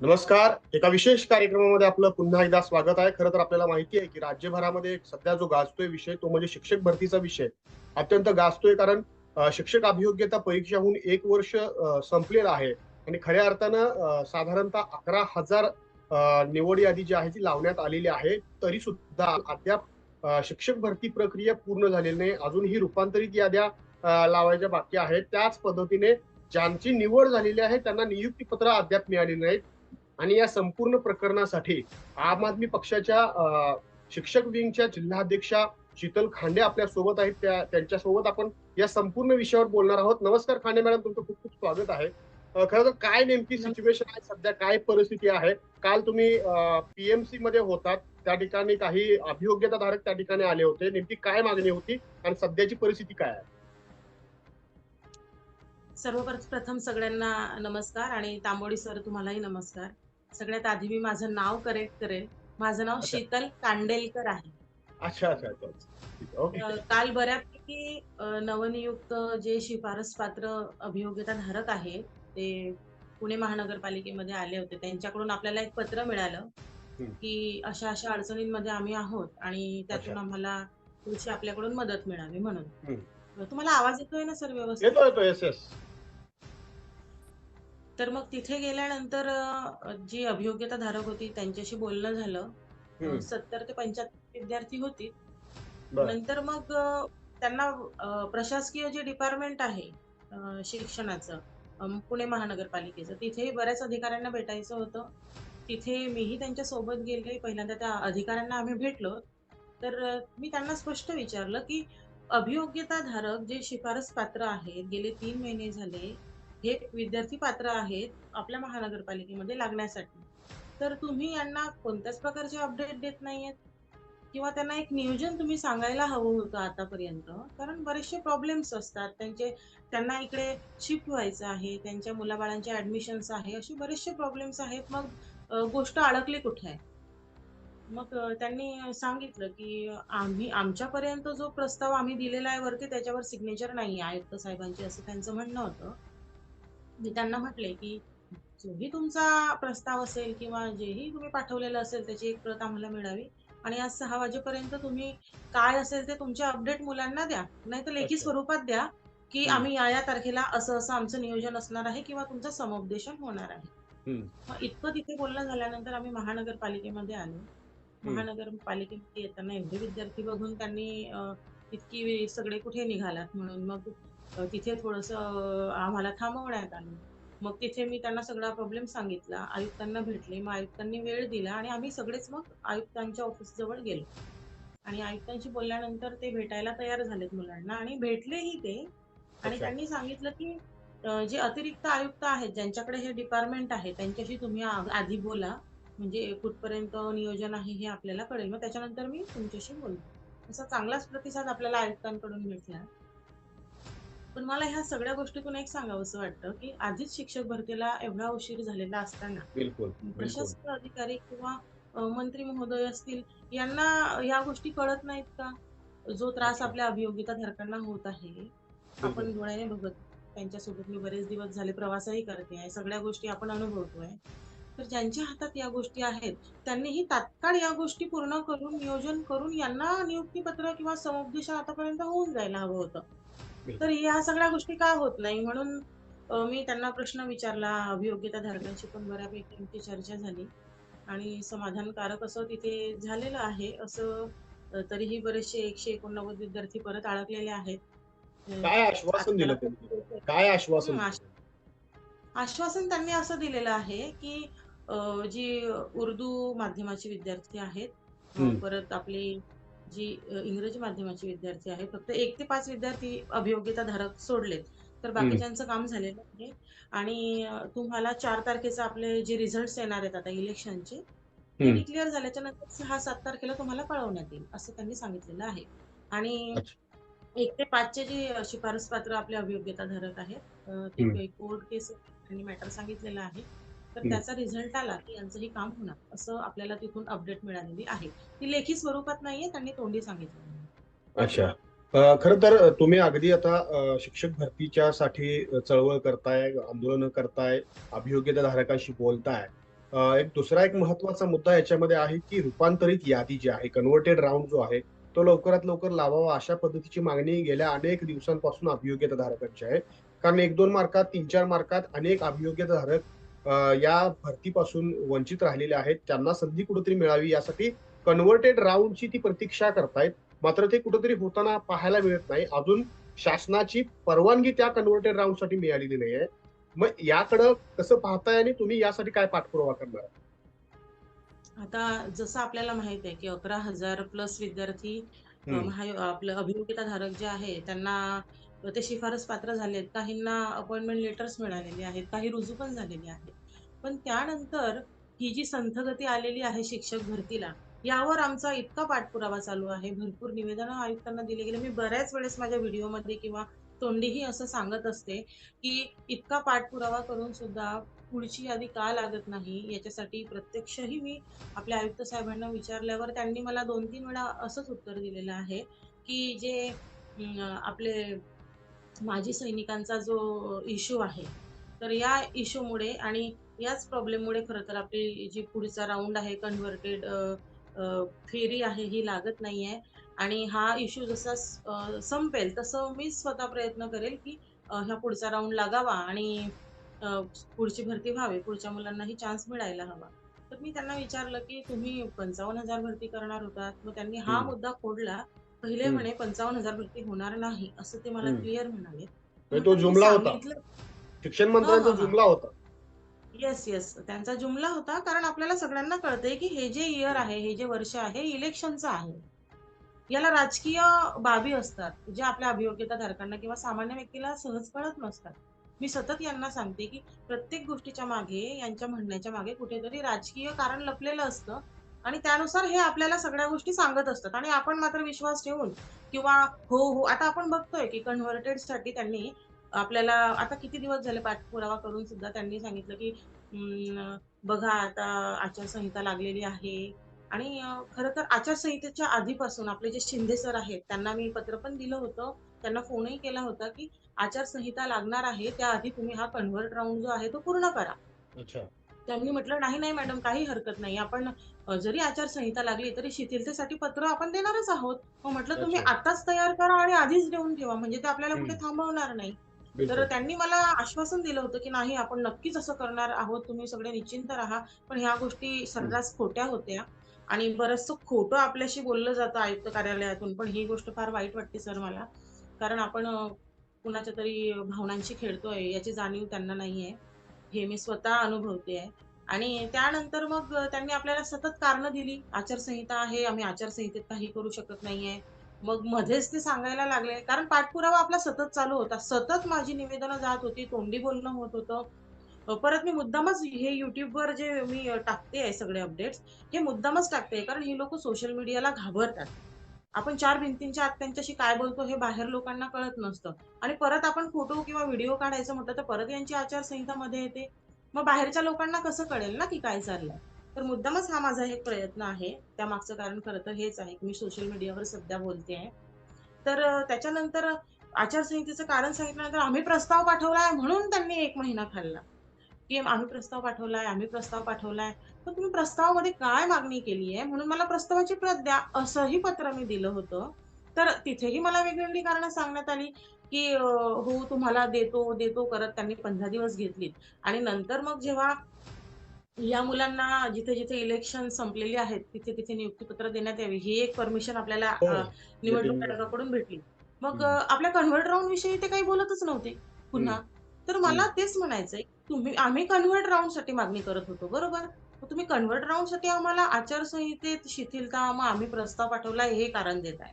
नमस्कार. एका विशेष कार्यक्रमामध्ये आपलं पुन्हा एकदा स्वागत आहे. खरं तर आपल्याला माहिती आहे की राज्यभरामध्ये सध्या जो गाजतोय विषय तो म्हणजे शिक्षक भरतीचा विषय अत्यंत गाजतोय कारण शिक्षक अभियोग्यता परीक्षा होऊन एक वर्ष संपलेलं आहे. आणि खऱ्या अर्थानं साधारणतः अकरा हजार निवड यादी जी आहे ती लावण्यात आलेली आहे. तरी सुद्धा अद्याप शिक्षक भरती प्रक्रिया पूर्ण झालेली नाही. अजूनही रूपांतरित याद्या लावायच्या बाकी आहेत. त्याच पद्धतीने ज्यांची निवड झालेली आहे त्यांना नियुक्ती पत्र अद्याप मिळालेली नाहीत. आणि या संपूर्ण प्रकरणासाठी आम आदमी पक्षाच्या शिक्षक विंगच्या जिल्हाध्यक्षा शीतल खांडे आपल्यासोबत आहेत. त्या त्यांच्यासोबत आपण या संपूर्ण विषयावर बोलणार आहोत. नमस्कार खांडे मॅडम तुमचं खूप खूप स्वागत आहे. खरं तर काय नेमकी सिच्युएशन आहे सध्या? काय परिस्थिती आहे? काल तुम्ही पीएमसी मध्ये होतात. त्या ठिकाणी काही अभियोग्यता धारक त्या ठिकाणी आले होते. नेमकी काय मागणी होती आणि सध्याची परिस्थिती काय आहे? सर्वप्रथम सगळ्यांना नमस्कार आणि तांबोडी सर तुम्हालाही नमस्कार. सगळ्यात आधी मी माझं नाव करेक्ट करेल माझं नाव. शीतल कांडेलकर आहे. अच्छा अच्छा अच्छा काल बऱ्यापैकी नवनियुक्त जे शिफारस पात्र अभियोग्यता धारक आहेत ते पुणे महानगरपालिकेमध्ये आले होते. त्यांच्याकडून आपल्याला एक पत्र मिळालं. की अशा अशा अडचणींमध्ये आम्ही आहोत आणि त्यातून. आम्हाला थोडीशी आपल्याकडून मदत मिळावी म्हणून. तुम्हाला आवाज येतोय ना सर व्यवस्थित? येस येस तर मग तिथे गेल्यानंतर जी अभियोग्यता धारक होती त्यांच्याशी बोलणं झालं. सत्तर ते पंच्याहत्तर विद्यार्थी होती. नंतर मग त्यांना प्रशासकीय जे डिपार्टमेंट आहे शिक्षणाचं पुणे महानगरपालिकेचं तिथेही बऱ्याच अधिकाऱ्यांना भेटायचं होतं. तिथे मीही त्यांच्यासोबत गेले. पहिल्यांदा त्या अधिकाऱ्यांना आम्ही भेटलो. तर मी त्यांना स्पष्ट विचारलं की अभियोग्यता धारक जे शिफारस पात्र आहेत गेले तीन महिने झाले हे विद्यार्थी पात्र आहेत आपल्या महानगरपालिकेमध्ये लागण्यासाठी. तर तुम्ही यांना कोणत्याच प्रकारचे अपडेट देत नाहीयेत? किंवा त्यांना एक नियोजन तुम्ही सांगायला हवं होतं आतापर्यंत? कारण बरेचसे प्रॉब्लेम्स असतात. त्यांचे त्यांना इकडे शिफ्ट व्हायचं आहे. त्यांच्या मुलाबाळांचे ऍडमिशन्स आहे. असे बरेचसे प्रॉब्लेम्स आहेत. मग गोष्ट अडकली कुठे आहे? मग त्यांनी सांगितलं की आम्ही आमच्यापर्यंत जो प्रस्ताव आम्ही दिलेला आहे वरती त्याच्यावर सिग्नेचर नाही आहे. आयुक्त साहेबांची असं त्यांचं म्हणणं होतं. मी त्यांना म्हटले की जोही तुमचा प्रस्ताव असेल किंवा जेही तुम्ही पाठवलेलं असेल त्याची एक प्रत आम्हाला मिळावी. आणि आज सहा वाजेपर्यंत तुम्ही काय असेल ते तुमचे अपडेट मुलांना द्या. नाही तर लेखी. स्वरूपात द्या की. आम्ही या या तारखेला असं असं आमचं नियोजन असणार आहे किंवा तुमचं समुपदेशन होणार आहे. इतकं तिथे बोलणं झाल्यानंतर आम्ही महानगरपालिकेमध्ये आलो. महानगरपालिकेमध्ये येताना एवढे विद्यार्थी बघून त्यांनी इतकी सगळे कुठे निघालात म्हणून. मग तिथे थोडंसं आम्हाला थांबवण्यात आलं. मग तिथे मी त्यांना सगळा प्रॉब्लेम सांगितला. आयुक्तांना भेटले. मग आयुक्तांनी वेळ दिला आणि आम्ही सगळेच मग आयुक्तांच्या ऑफिस जवळ गेलो. आणि आयुक्तांशी बोलल्यानंतर ते भेटायला तयार झालेत मुलांना आणि भेटलेही ते. आणि. त्यांनी सांगितलं की जे अतिरिक्त आयुक्त आहेत ज्यांच्याकडे हे डिपार्टमेंट आहे त्यांच्याशी तुम्ही आधी बोला. म्हणजे कुठपर्यंत नियोजन आहे हे आपल्याला कळेल. मग त्याच्यानंतर मी तुमच्याशी बोलतो असा चांगलाच प्रतिसाद आपल्याला आयुक्तांकडून भेटला. पण मला ह्या सगळ्या गोष्टीतून एक सांगावंसं वाटतं की आधीच शिक्षक भरतीला एवढा उशीर झालेला असताना बिलकुल बिलकुल प्रशासकीय अधिकारी किंवा अ, मंत्री महोदय असतील यांना या गोष्टी कळत नाहीत का जो त्रास अच्छा. आपल्या अभियोग्यता धारकांना होत आहे बिलकुल. आपण डोळ्याने बघत त्यांच्यासोबत मी बरेच दिवस झाले प्रवासही करते आहे सगळ्या गोष्टी आपण अनुभवतोय तर ज्यांच्या हातात या गोष्टी आहेत त्यांनीही तात्काळ या गोष्टी पूर्ण करून नियोजन करून यांना नियुक्तीपत्र किंवा समुपदेशन आतापर्यंत होऊन जायला हवं होतं. तर या सगळ्या गोष्टी का होत नाही? म्हणून मी त्यांना प्रश्न विचारला अभियोग्यता धारकांशी पण बऱ्यापैकी आमची चर्चा झाली. आणि समाधानकारक असं तिथे झालेलं आहे. असं तरीही बरेचसे एकशे एकोणनव्वद विद्यार्थी परत अडकलेले आहेत. काय आश्वासन दिलं काय आश्वासन आश्वासन त्यांनी असं दिलेलं आहे की जी उर्दू माध्यमाचे विद्यार्थी आहेत. परत आपले जी अ, इंग्रजी माध्यमाचे विद्यार्थी आहेत फक्त एक ते पाच विद्यार्थी अभियोग्यता धारक सोडलेत. तर बाकीच्यांचं काम झालेलं आहे. आणि अ, तुम्हाला चार तारखेचे आपले जे रिझल्ट येणार आहेत आता इलेक्शनचे ते. डिक्लेअर झाल्याच्यानंतर सहा सात तारखेला तुम्हाला कळवण्यात येईल असं त्यांनी सांगितलेलं आहे. आणि अच्छा. एक ते पाचचे जे शिफारस पात्र आपले अभियोग्यता धारक आहेत अ, ते कोर्ट केस त्यांनी मॅटर सांगितलेलं आहे. तर. त्याचा रिझल्ट आला की यांचंही काम होणार असं आपल्याला तिथून अपडेट मिळालेली आहे. ती लेखी स्वरूपात नाहीये त्यांनी तोंडी सांगितलं अच्छा. खरं तर तुम्ही अगदी आता शिक्षक भरतीच्या साठी चळवळ करताय आंदोलन करताय अभियोग्यता धारकांशी बोलताय. एक दुसरा एक महत्त्वाचा मुद्दा याच्यामध्ये आहे की रूपांतरित यादी जी आहे कन्व्हर्टेड राऊंड जो आहे तो लवकरात लवकर लावावा अशा पद्धतीची मागणी गेल्या अनेक दिवसांपासून अभियोग्यता धारकांची आहे. कारण एक दोन मार्कात तीन चार मार्कात अनेक अभियोग्यता धारक या भरतीपासून वंचित राहिलेले आहेत. त्यांना संधी कुठेतरी मिळावी यासाठी कन्व्हर्टेड राऊंडची ती प्रतीक्षा करतायत. मात्र ते कुठेतरी होताना पाहायला मिळत नाही. अजून शासनाची परवानगी त्या कन्व्हर्टेड राऊंडसाठी मिळालेली नाही आहे मग याकडं कसं पाहताय आणि तुम्ही यासाठी काय पाठपुरावा करणार? आता जसं आपल्याला माहीत आहे की अकरा हजार प्लस विद्यार्थी आपलं अभियोग्यताधारक जे आहे त्यांना ते शिफारस पात्र झालेत. काहींना अपॉइंटमेंट लेटर्स मिळालेले आहेत काही रुजू पण झालेले आहेत. पण त्यानंतर ही जी संथगती आलेली आहे शिक्षक भरतीला यावर आमचा इतका पाठपुरावा चालू आहे. भरपूर निवेदनं आयुक्तांना दिले गेले. मी बऱ्याच वेळेस माझ्या व्हिडिओमध्ये किंवा तोंडीही असं सांगत असते की इतका पाठपुरावा करून सुद्धा पुढची यादी का लागत नाही? याच्यासाठी प्रत्यक्षही मी आपल्या आयुक्त साहेबांना विचारल्यावर त्यांनी मला दोन तीन वेळा असंच उत्तर दिलेलं आहे की जे आपले माजी सैनिकांचा जो इश्यू आहे तर या इश्यूमुळे आणि याच प्रॉब्लेममुळे खरं तर आपली जी पुढचा राऊंड आहे कन्व्हर्टेड फेरी आहे ही लागत नाहीये आणि हा इश्यू जसा संपेल तसं मी स्वतः प्रयत्न करेल की ह्या पुढचा राऊंड लागावा आणि पुढची भरती व्हावी पुढच्या मुलांनाही चान्स मिळायला हवा तर मी त्यांना विचारलं की तुम्ही पंचावन्न हजार भरती करणार होतात मग त्यांनी हा. मुद्दा फोडला पहिले. म्हणे पंचावन्न हजार भरती होणार नाही असं ते मला. क्लिअर म्हणाले. म्हणजे तो जुमला होता. शिक्षण मंत्र्यांचा. जुमला होता. येस येस त्यांचा जुमला होता कारण आपल्याला सगळ्यांना कळतंय की हे जे इयर आहे हे जे वर्ष आहे इलेक्शनचं आहे. याला राजकीय बाबी असतात जे आपल्या अभियोग्यता धारकांना किंवा सामान्य व्यक्तीला सहज कळत नसतात. मी सतत यांना सांगते की प्रत्येक गोष्टीच्या मागे यांच्या म्हणण्याच्या मागे कुठेतरी राजकीय कारण लपलेलं असतं. आणि त्यानुसार हे आपल्याला सगळ्या गोष्टी सांगत असतात. आणि आपण मात्र विश्वास ठेवून किंवा हो हो आता आपण बघतोय की कन्व्हर्टेडसाठी त्यांनी आपल्याला आता किती दिवस झाले पाठपुरावा करून सुद्धा त्यांनी सांगितलं की "हम्म, बघा आता आचारसंहिता लागलेली आहे. आणि खरं तर आचारसंहितेच्या आधीपासून आपले जे शिंदे सर आहेत त्यांना मी पत्र पण दिलं होतं. त्यांना फोनही केला होता की आचारसंहिता लागणार आहे त्याआधी तुम्ही हा कन्व्हर्ट राऊंड जो आहे तो पूर्ण करा. अच्छा. त्यांनी म्हटलं नाही नाही मॅडम काही हरकत नाही. आपण जरी आचारसंहिता लागली तरी शिथिलतेसाठी पत्र आपण देणारच आहोत. मग म्हटलं तुम्ही. आताच तयार करा आणि आधीच देऊन ठेवा. म्हणजे ते आपल्याला कुठे. थांबवणार नाही. तर त्यांनी मला आश्वासन दिलं होतं की नाही आपण नक्कीच असं करणार आहोत. तुम्ही सगळे निश्चिंत राहा. पण ह्या गोष्टी सर्रास खोट्या होत्या. आणि बरंचसं खोटं आपल्याशी बोललं जातं आयुक्त कार्यालयातून पण ही गोष्ट फार वाईट वाटते सर मला. कारण आपण कुणाच्या तरी भावनांशी खेळतोय याची जाणीव त्यांना नाहीये. हे मी स्वतः अनुभवते आहे आणि त्यानंतर मग त्यांनी आपल्याला सतत कारणं दिली. आचारसंहिता आहे आम्ही आचारसंहितेत काही करू शकत नाहीये. मग मध्येच ते सांगायला लागले. कारण पाठपुरावा आपला सतत चालू होता. सतत माझी निवेदनं जात होती तोंडी बोलणं होत होतं. परत मी मुद्दामच हे युट्यूबवर जे मी टाकते आहे सगळे अपडेट्स हे मुद्दामच टाकते कारण ही लोक सोशल मीडियाला घाबरतात. आपण चार भिंतींच्या आत त्यांच्याशी काय बोलतो हे बाहेर लोकांना कळत नसतं. आणि परत आपण फोटो किंवा व्हिडिओ काढायचं म्हटलं तर परत यांची आचारसंहिता मध्ये येते. मग बाहेरच्या लोकांना कसं कळेल ना की काय चाललंय? तर मुद्दामच हा माझा एक प्रयत्न आहे. त्यामागचं कारण खरं तर हेच आहे की मी सोशल मीडियावर सध्या बोलते आहे. तर त्याच्यानंतर आचारसंहितेचं कारण सांगितल्यानंतर आम्ही प्रस्ताव पाठवलाय म्हणून त्यांनी एक महिना खाल्ला. की आम्ही प्रस्ताव पाठवलाय आम्ही प्रस्ताव पाठवलाय. तर तुम्ही प्रस्तावामध्ये काय मागणी केली आहे? म्हणून मला प्रस्तावाची प्रत द्या असंही पत्र मी दिलं होतं. तर तिथेही मला वेगवेगळी कारणं सांगण्यात आली. की हो तुम्हाला देतो देतो करत त्यांनी पंधरा दिवस घेतलीत. आणि नंतर मग जेव्हा या मुलांना जिथे जिथे इलेक्शन संपलेली आहेत तिथे तिथे नियुक्तीपत्र देण्यात यावी ही एक परमिशन आपल्याला हो. निवडणूक आयोगाकडून भेटली. मग आपल्या कन्व्हर्ट राऊंड विषयी ते काही बोलतच नव्हते पुन्हा. तर मला तेच म्हणायचंय तुम्ही आम्ही कन्व्हर्ट राऊंडसाठी मागणी करत होतो बरोबर? मग तुम्ही कन्व्हर्ट राऊंडसाठी आम्हाला आचारसंहितेत शिथिलता मग आम्ही प्रस्ताव पाठवला हे कारण देत आहे.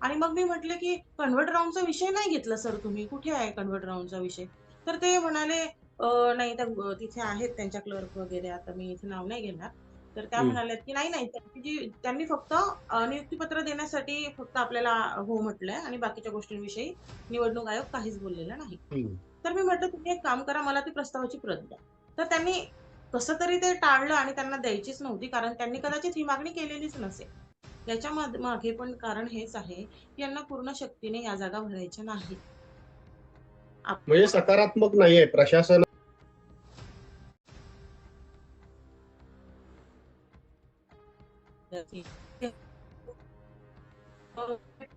आणि मग मी म्हटले की कन्व्हर्ट राऊंडचा विषय नाही घेतला सर तुम्ही. कुठे आहे कन्व्हर्ट राऊंडचा विषय? तर ते म्हणाले "अ, नाही त्या तिथे आहेत त्यांच्या क्लर्क वगैरे. आता मी इथे नाव नाही घेणार. तर त्या. म्हणाल्यात की नाही नाही. त्यांची जी त्यांनी फक्त नियुक्तीपत्र देण्यासाठी फक्त आपल्याला हो म्हटलंय आणि बाकीच्या गोष्टींविषयी निवडणूक आयोग काहीच बोललेला नाही. तर मी म्हटलं तुम्ही एक काम करा. मला ती प्रस्तावाची प्रत द्या. तर त्यांनी कसं तरी ते टाळलं आणि त्यांना द्यायचीच नव्हती कारण त्यांनी कदाचित ही मागणी केलेलीच नसेल. याच्या मागे पण कारण हेच आहे यांना पूर्ण शक्तीने या जागा भरायच्या नाही म्हणजे सकारात्मक नाहीये प्रशासन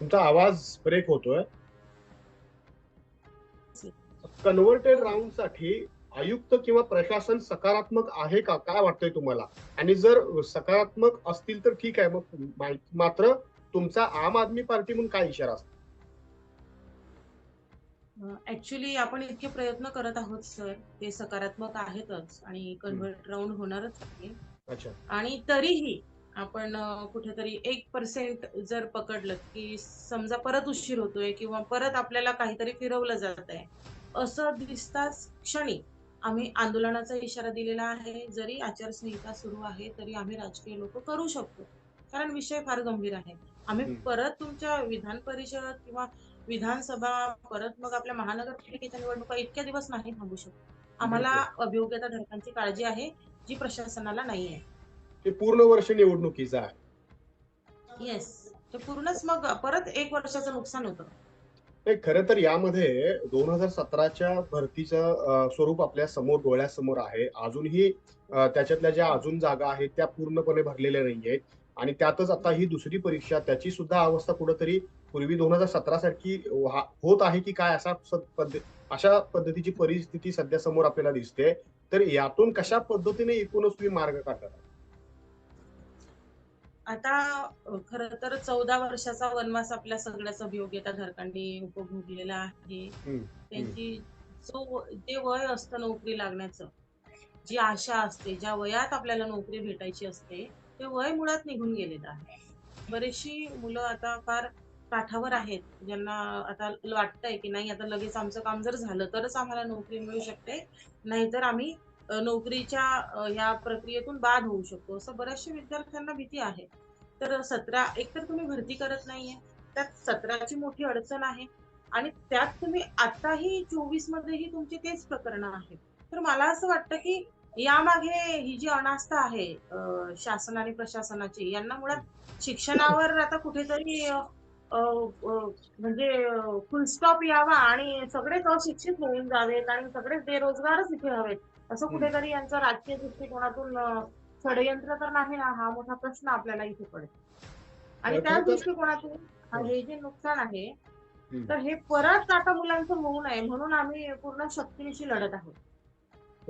तुमचा आवाज ब्रेक होतोय. कन्व्हर्टेड राऊंडसाठी आयुक्त किंवा प्रशासन सकारात्मक आहे का? काय वाटतंय तुम्हाला? आणि जर सकारात्मक असतील तर ठीक आहे. मग मात्र तुमचा आम आदमी पार्टी म्हणून काय इशारा असतो? ऍक्च्युली आपण इतके प्रयत्न करत आहोत सर ते सकारात्मक आहेतच आणि कन्व्हर्ट राऊंड होणारच आहे. अच्छा. आणि तरीही आपण कुठेतरी एक पर्सेंट जर पकडलं की समजा परत उशीर होतोय किंवा परत आपल्याला काहीतरी फिरवलं जात आहे असं दिसताच क्षणी आम्ही आंदोलनाचा इशारा दिलेला आहे. जरी आचारसंहिता सुरू आहे तरी आम्ही राजकीय लोक करू शकतो. कारण विषय फार गंभीर आहे. आम्ही. परत तुमच्या विधान परिषद किंवा विधानसभा परत मग आपल्या महानगरपालिकेच्या निवडणुका इतक्या दिवस नाही थांबू शकतो. आम्हाला अभियोग्यता धारकांची काळजी आहे जी प्रशासनाला नाही आहे. ते पूर्ण वर्ष निवडणुकीचं आहे. येस ते पूर्णच मग परत एक वर्षाचं नुकसान होतं. नाही खरं तर यामध्ये दोन हजार सतराच्या भरतीचं स्वरूप आपल्यासमोर डोळ्यासमोर आहे. अजूनही त्याच्यातल्या ज्या अजून जागा आहेत त्या पूर्णपणे भरलेल्या नाही आहेत आणि त्यातच आता ही दुसरी परीक्षा त्याची सुद्धा अवस्था कुठंतरी पूर्वी दोन हजार सतरा सारखी होत आहे की काय असा पद्ध- अशा पद्धतीची परिस्थिती सध्या समोर आपल्याला दिसते. तर यातून कशा पद्धतीने एकूणच तुम्ही मार्ग काढतात आता खरं तर चौदा वर्षाचा वनवास आपल्या सगळ्याच अभियोग्यता धारकांनी उपभोगलेला आहे. त्यांची जो जे वय असतं नोकरी लागण्याचं जी आशा असते ज्या वयात आपल्याला नोकरी भेटायची असते ते वय मुळात निघून गेलेलं आहे. बरीचशी मुलं आता फार काठावर आहेत ज्यांना आता वाटतंय की नाही आता लगेच आमचं काम जर झालं तरच आम्हाला नोकरी मिळू शकते नाहीतर आम्ही नोकरीच्या ह्या प्रक्रियेतून बाद होऊ शकतो. असं बऱ्याचशा विद्यार्थ्यांना भीती आहे. तर सतरा एकतर तुम्ही भरती करत नाहीये. त्यात सतराची मोठी अडचण आहे. आणि त्यात तुम्ही आताही चोवीस मध्येही तुमची तेच प्रकरण आहेत तर मला असं वाटतं की यामागे ही जी अनास्था आहे शासन आणि प्रशासनाची यांना मुळात शिक्षणावर आता कुठेतरी म्हणजे फुलस्टॉप यावा आणि सगळेच अशिक्षित होऊन जावेत आणि सगळेच बेरोजगारच इथे हवेत. असं. कुठेतरी यांचा राजकीय दृष्टिकोनातून षडयंत्र तर नाही ना हा मोठा प्रश्न आपल्याला इथे पडेल. आणि त्या तर- दृष्टिकोनातून हा हे. जे नुकसान आहे. तर हे परत आता मुलांचं होऊ नये म्हणून आम्ही पूर्ण शक्तीनिशी लढत आहोत.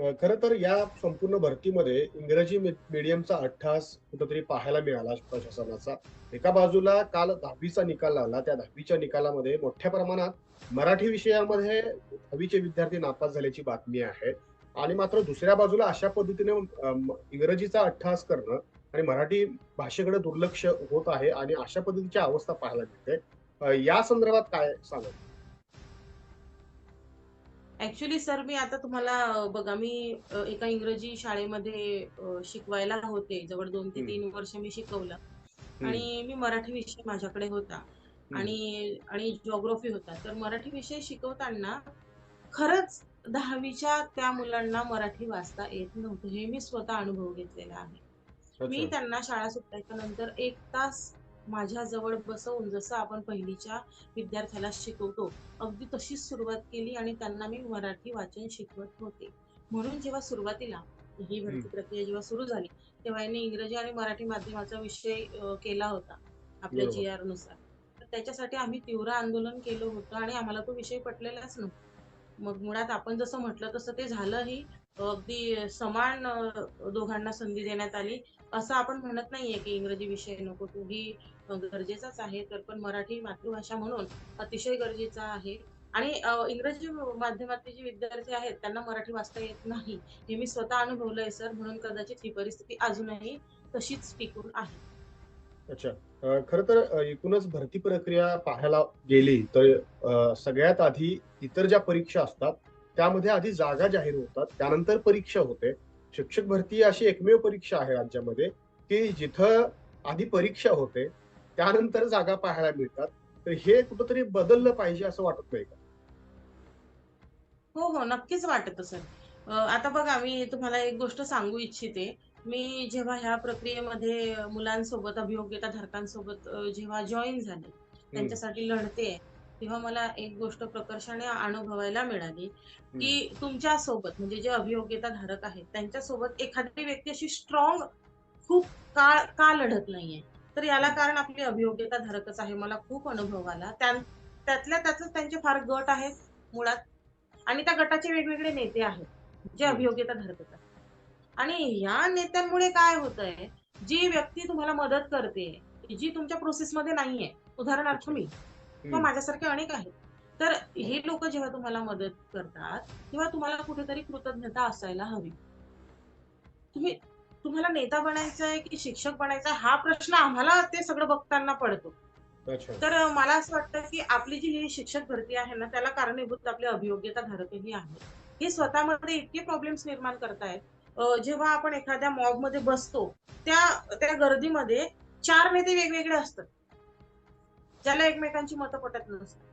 खर तर या संपूर्ण भरतीमध्ये इंग्रजी मीडियमचा अट्ठास कुठंतरी पाहायला मिळाला प्रशासनाचा. एका बाजूला काल दहावीचा निकाल लागला त्या दहावीच्या निकालामध्ये मोठ्या प्रमाणात मराठी विषयामध्ये दहावीचे विद्यार्थी नापास झाल्याची बातमी आहे. आणि मात्र दुसऱ्या बाजूला अशा पद्धतीने इंग्रजीचा अट्ठास करणं आणि मराठी भाषेकडे दुर्लक्ष होत आहे आणि अशा पद्धतीची अवस्था पाहायला मिळते. या संदर्भात काय सांगा ऍक्च्युली सर मी आता तुम्हाला बघा मी एका इंग्रजी शाळेमध्ये शिकवायला होते. जवळ दोन ते. तीन वर्ष मी शिकवलं. आणि मी मराठी विषय माझ्याकडे होता. आणि आणि जॉग्राफी होता. तर मराठी विषय शिकवताना खरंच दहावीच्या त्या मुलांना मराठी वाचता येत नव्हतं. हे मी स्वतः अनुभव घेतलेला आहे. मी. त्यांना शाळा सुटायच्या नंतर एक तास माझ्या जवळ बसवून जसं आपण पहिलीच्या विद्यार्थ्याला शिकवतो अगदी तशीच सुरुवात केली आणि त्यांना मी मराठी वाचन शिकवत होते. म्हणून जेव्हा सुरुवातीला ही भरती प्रक्रिया जेव्हा सुरू झाली तेव्हा यांनी इंग्रजी आणि मराठी माध्यमाचा विषय केला होता आपल्या. जी आरनुसार. तर त्याच्यासाठी आम्ही तीव्र आंदोलन केलं होतं आणि आम्हाला तो विषय पटलेलाच नव्हता. मग मुळात आपण जसं म्हटलं तसं ते झालंही अगदी समान दोघांना संधी देण्यात आली. असं आपण म्हणत नाहीये की इंग्रजी विषय नको तू ही गरजेचाच आहे तर पण मराठी मातृभाषा म्हणून अतिशय गरजेचा आहे. आणि इंग्रजी माध्यमातले जे विद्यार्थी आहेत त्यांना मराठी वाचता येत नाही. हे मी स्वतः अनुभवलंय सर म्हणून कदाचित ही परिस्थिती अजूनही तशीच टिकून आहे. अच्छा. खर तर एकूणच भरती प्रक्रिया पाहायला गेली तर सगळ्यात आधी इतर ज्या परीक्षा असतात त्यामध्ये आधी जागा जाहीर होतात त्यानंतर परीक्षा होते. शिक्षक भरती अशी एकमेव परीक्षा आहे राज्यामध्ये की जिथं आधी परीक्षा होते त्यानंतर जागा पाहायला मिळतात. तर हे कुठंतरी बदललं पाहिजे असं वाटत नाही का? हो हो नक्कीच वाटत सर. आता बघा मी तुम्हाला एक गोष्ट सांगू इच्छिते. मी जेव्हा ह्या प्रक्रियेमध्ये मुलांसोबत अभियोग्यता धारकांसोबत जेव्हा जॉईन झाले त्यांच्यासाठी लढते तेव्हा मला एक गोष्ट प्रकर्षाने अनुभवायला मिळाली की तुमच्यासोबत म्हणजे जे अभियोग्यता धारक आहेत त्यांच्यासोबत एखादी व्यक्ती अशी स्ट्रॉंग खूप काळ का लढत नाहीये? तर याला कारण आपली अभियोग्यता धारकच आहे मला खूप अनुभव आला. त्यां- त्यातल्या त्यातच त्यांचे फार गट आहेत मुळात. आणि त्या गटाचे वेगवेगळे नेते आहेत जे. अभियोग्यता धारकच आहेत. आणि या नेत्यांमुळे काय होतंय जी व्यक्ती तुम्हाला मदत करते जी तुमच्या प्रोसेसमध्ये नाहीये उदाहरणार्थ मी किंवा. माझ्यासारखे अनेक आहेत तर हे. लोक जेव्हा तुम्हाला मदत करतात तेव्हा तुम्हाला कुठेतरी कृतज्ञता असायला हवी. तुम्ही तुम्हाला नेता बनायचं आहे की शिक्षक बनायचं आहे हा प्रश्न आम्हाला ते सगळं बघताना पडतो. तर मला असं वाटतं की आपली जी ही शिक्षक भरती आहे ना त्याला कारणीभूत आपले अभियोग्यता धारकही आहेत हे स्वतःमध्ये इतके प्रॉब्लेम्स निर्माण करतायत जेव्हा आपण एखाद्या मॉबमध्ये बसतो त्या त्या गर्दीमध्ये चार नेते वेगवेगळे असतात. ज्याला एकमेकांची मतं पटत नसतात.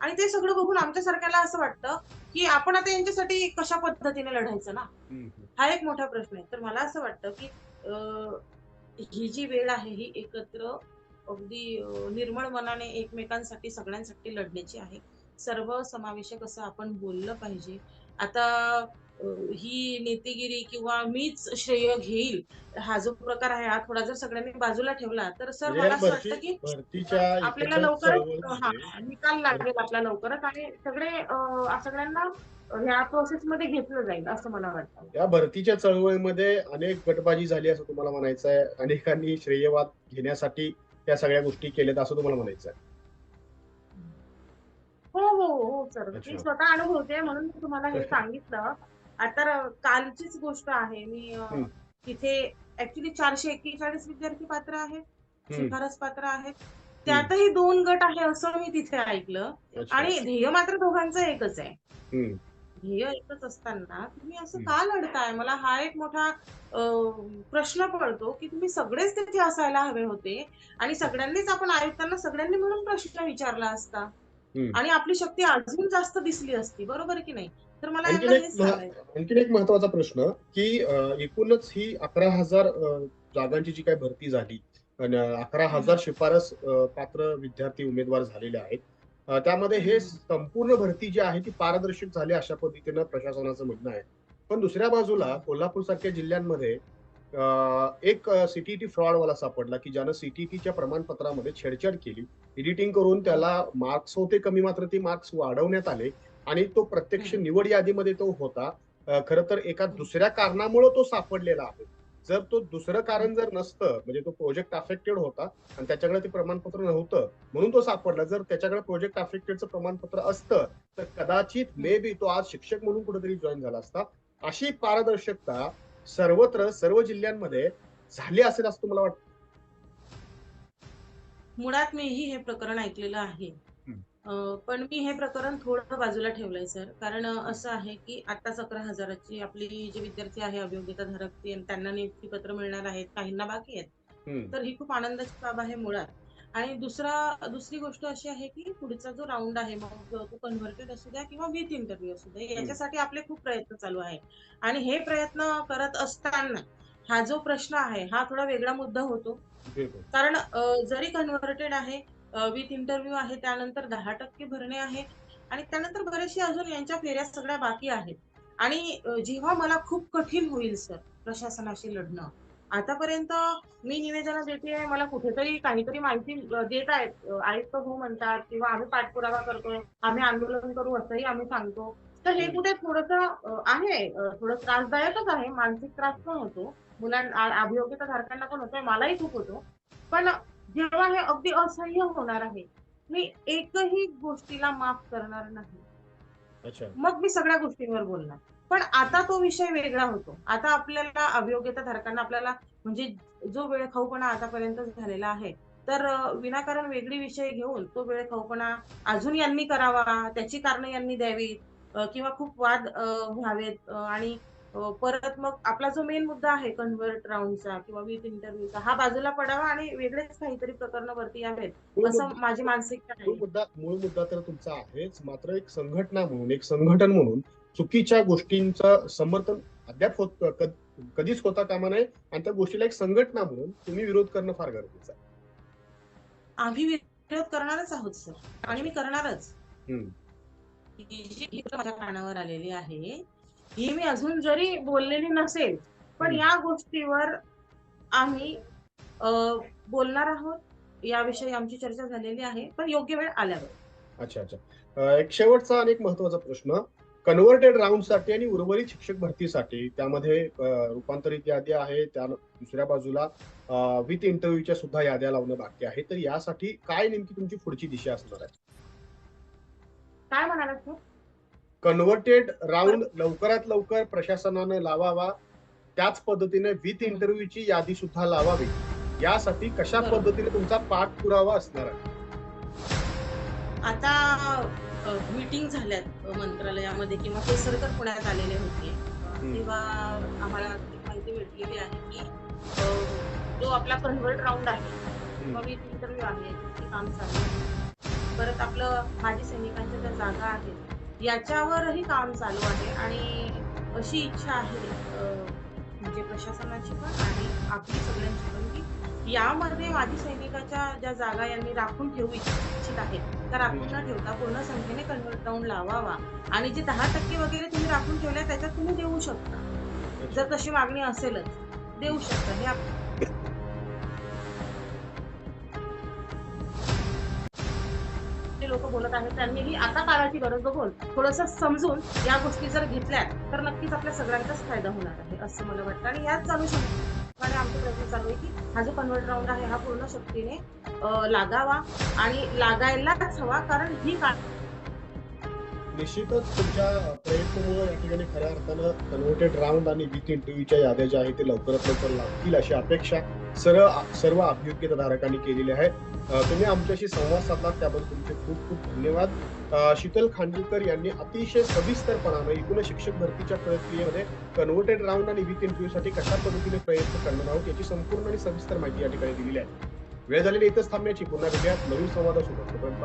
आणि ते सगळं बघून आमच्यासारख्याला असं वाटतं की आपण आता यांच्यासाठी कशा पद्धतीने लढायचं ना. हा एक मोठा प्रश्न आहे. तर मला असं वाटतं की ही जी वेळ आहे ही एकत्र अगदी निर्मळ मनाने एकमेकांसाठी सगळ्यांसाठी लढण्याची आहे. सर्व समावेशक असं आपण बोललं पाहिजे. आता ही नेतेगिरी किंवा मीच श्रेय घेईल हा जो प्रकार आहे हा थोडा जर सगळ्यांनी बाजूला ठेवला तर सर म्हणजे मला या असं वाटतं की आपल्याला लवकरच हा निकाल लागेल आपला लवकरच आणि सगळे अं, सगळ्यांना ह्या प्रोसेस मध्ये घेतलं जाईल असं मला वाटतं. या भरतीच्या चळवळीमध्ये अनेक गटबाजी झाली असं तुम्हाला म्हणायचं आहे. अनेकांनी श्रेयवाद घेण्यासाठी त्या सगळ्या गोष्टी केल्यात असं तुम्हाला म्हणायचं आहे. हो हो हो सर. मी स्वतः अनुभवते म्हणून मी तुम्हाला हे सांगितलं. आता कालचीच गोष्ट आहे मी. तिथे ऍक्च्युली चारशे एक्केचाळीस विद्यार्थी पात्र आहेत. शिफारस पात्र आहेत त्यातही दोन गट आहे असं मी तिथे ऐकलं. आणि ध्येय मात्र दोघांचं एकच आहे. ध्येय एकच असताना तुम्ही असं. का लढताय मला हा एक मोठा प्रश्न पडतो की तुम्ही सगळेच तिथे असायला हवे होते आणि सगळ्यांनीच आपण आयुक्तांना सगळ्यांनी म्हणून प्रश्न विचारला असता. आणि आपली शक्ती अजून जास्त दिसली असती बरोबर की नाही तर मला आणखीन एक आणखीन महत्त्वाचा प्रश्न की एकूणच ही अकरा हजार जागांची जी काही भरती झाली अकरा हजार शिफारस पात्र विद्यार्थी उमेदवार झालेले आहेत त्यामध्ये हे. संपूर्ण भरती जी आहे ती पारदर्शक झाली अशा पद्धतीनं प्रशासनाचं म्हणणं आहे. पण दुसऱ्या बाजूला कोल्हापूर सारख्या जिल्ह्यांमध्ये एक सीटीटी फ्रॉडवाला सापडला की ज्यानं सीटीटीच्या प्रमाणपत्रामध्ये छेडछाड केली. एडिटिंग करून त्याला मार्क्स होते कमी मात्र ते मार्क्स वाढवण्यात आले. आणि तो प्रत्यक्ष. निवड यादीमध्ये तो होता. खरं तर एका दुसऱ्या कारणामुळे तो सापडलेला आहे. जर तो दुसरं कारण जर नसतं म्हणजे तो प्रोजेक्ट अफेक्टेड होता आणि त्याच्याकडे ते प्रमाणपत्र नव्हतं म्हणून तो सापडला. जर त्याच्याकडे प्रोजेक्ट अफेक्टेडचं प्रमाणपत्र असतं तर कदाचित मे बी तो आज शिक्षक म्हणून कुठेतरी जॉईन झाला असता. अशी पारदर्शकता सर्वत्र सर्व जिल्ह्यांमध्ये झाली असेल असं तुम्हाला वाटतं? मुळात मीही हे प्रकरण ऐकलेलं आहे. पण मी हे प्रकरण थोडं बाजूला ठेवलंय सर. कारण असं आहे की आताच अकरा हजाराची आपली जे विद्यार्थी आहे अभियोग्यता धारक ते- त्यांना नियुक्ती पत्र मिळणार आहेत काहींना बाकी आहेत. हम्म. तर ही खूप आनंदाची बाब आहे मुळात. आणि दुसरा दुसरी गोष्ट अशी आहे की पुढचा जो राऊंड आहे मग तो कन्व्हर्टेड असू द्या किंवा विथ इंटरव्ह्यू असू द्या याच्यासाठी आपले खूप प्रयत्न चालू आहे आणि हे प्रयत्न करत असताना हा जो प्रश्न आहे हा थोडा वेगळा मुद्दा होतो. बिलकुल कारण अ, जरी कन्व्हर्टेड आहे विथ इंटरव्ह्यू आहे त्यानंतर दहा टक्के भरणे आहे आणि त्यानंतर बरेचसे अजून यांच्या फेऱ्या सगळ्या बाकी आहेत. आणि जेव्हा मला खूप कठीण होईल सर प्रशासनाशी लढणं आतापर्यंत मी निवेदनं देते मला कुठेतरी काहीतरी माहिती देत आहेत आयुक्त हो म्हणतात किंवा आम्ही पाठपुरावा करतोय आम्ही आंदोलन करू असंही आम्ही सांगतो. तर हे कुठे थोडस आहे थोडं त्रासदायकच आहे मानसिक त्रास पण होतो. मुलांना अभियोग्यता धारकांना पण होतोय मलाही खूप होतो. पण जेव्हा हे अगदी असह्य होणार आहे मी एकही गोष्टीला माफ करणार नाही. मग मी सगळ्या गोष्टींवर बोलणार. पण आता तो विषय वेगळा होतो. आता आपल्याला अभियोग्यता धारकांना आपल्याला म्हणजे जो वेळखाऊपणा आतापर्यंत झालेला आहे तर विनाकारण वेगळी विषय घेऊन तो वेळखाऊपणा अजून यांनी करावा त्याची कारणं यांनी द्यावीत किंवा खूप वाद व्हावेत आणि परत मग आपला जो मेन मुद्दा आहे कन्व्हर्ट राऊंडचा किंवा विथ इंटरव्ह्यूचा हा बाजूला पडावा आणि वेगळेच काहीतरी प्रकरण वरती यावेत. असं माझी मानसिकता मूळ मुद्दा मूळ मुद्दा तर तुमचा आहेच. मात्र एक संघटना म्हणून एक संघटन म्हणून चुकीच्या गोष्टींचं समर्थन अद्याप होत कधीच होता कामा नये. आणि त्या गोष्टीला एक संघटना म्हणून तुम्ही विरोध करणं फार गरजेचं आहे. आम्ही विरोध करणारच आहोत सर. आणि मी करणारच. ही जी माझ्या कानावर आलेली आहे. ही मी अजून जरी बोललेली नसेल पण. या गोष्टीवर आम्ही बोलणार आहोत. याविषयी आमची चर्चा झालेली आहे पण योग्य वेळ आल्यावर. अच्छा अच्छा. एक शेवटचा आणि एक महत्त्वाचा प्रश्न. कन्व्हर्टेड राऊंडसाठी आणि उर्वरित शिक्षक भरतीसाठी त्यामध्ये रूपांतरित यादी आहे त्या दुसऱ्या बाजूला विथ इंटरव्ह्यूच्या सुद्धा याद्या लावणं बाकी आहे. तर यासाठी काय नेमकी तुमची पुढची दिशा असणार आहे? काय म्हणालात कन्व्हर्टेड राऊंड लवकरात लवकर प्रशासनानं लावावा. त्याच पद्धतीने विथ इंटरव्ह्यूची यादी सुद्धा लावावी. यासाठी कशा. पद्धतीने तुमचा पाठपुरावा असणार आहे? आता मीटिंग झाल्यात मंत्रालयामध्ये किंवा केसरकर पुण्यात आलेले होते. तेव्हा आम्हाला माहिती भेटलेली आहे की जो आपला कन्व्हर्ट राऊंड आहे किंवा विथ इंटरव्ह्यू आहे ते काम चालू आहे. परत आपलं माजी सैनिकांच्या ज्या जागा आहेत याच्यावरही काम चालू आहे आणि अशी इच्छा आहे म्हणजे प्रशासनाची पण आणि आपली सगळ्यांची पण की यामध्ये माजी सैनिकाच्या ज्या जागा यांनी राखून ठेवू इच्छित आहेत त्या राखून न ठेवता पूर्ण संख्येने कन्व्हर्ट राऊंड लावावा. आणि जे दहा टक्के वगैरे तुम्ही राखून ठेवल्या त्याच्यात तुम्ही देऊ शकता. जर तशी मागणी असेलच देऊ शकता. हे आपण लोक बोलत आहेत त्यांनीही आता काळाची गरज बघून थोडस समजून या गोष्टी जर घेतल्या तर नक्कीच आपल्या सगळ्यांचाच फायदा होणार आहे असं मला वाटतं. आणि याच चालू शकतो आणि आमचे प्रयत्न चालू आहे की हा जो कन्व्हर्ट राऊंड आहे हा पूर्ण शक्तीने लागावा आणि लागायलाच हवा कारण ही काळ निश्चितच तुमच्या प्रयत्नामुळे या ठिकाणी खऱ्या अर्थानं कन्व्हर्टेड राऊंड आणि विथ इंटरव्ह्यूच्या याद्या ज्या आहेत ते लवकरात लवकर लागतील अशी अपेक्षा सर्व सर्व अभियोग्यताधारकांनी केलेली आहे. तुम्ही आमच्याशी संवाद साधलात त्याबद्दल तुमचे खूप खूप धन्यवाद. शीतल खांडीकर यांनी अतिशय सविस्तरपणानं एकूण शिक्षक भरतीच्या प्रक्रियेमध्ये कन्व्हर्टेड राऊंड आणि विथ इंटरव्ह्यू साठी कशा पद्धतीने प्रयत्न करणार आहोत याची संपूर्ण आणि सविस्तर माहिती या ठिकाणी दिलेली आहे. वेळ झालेली इथंच थांबण्याची. पुन्हा भेटूयात. नवीन संवादासोबत. तोपर्यंत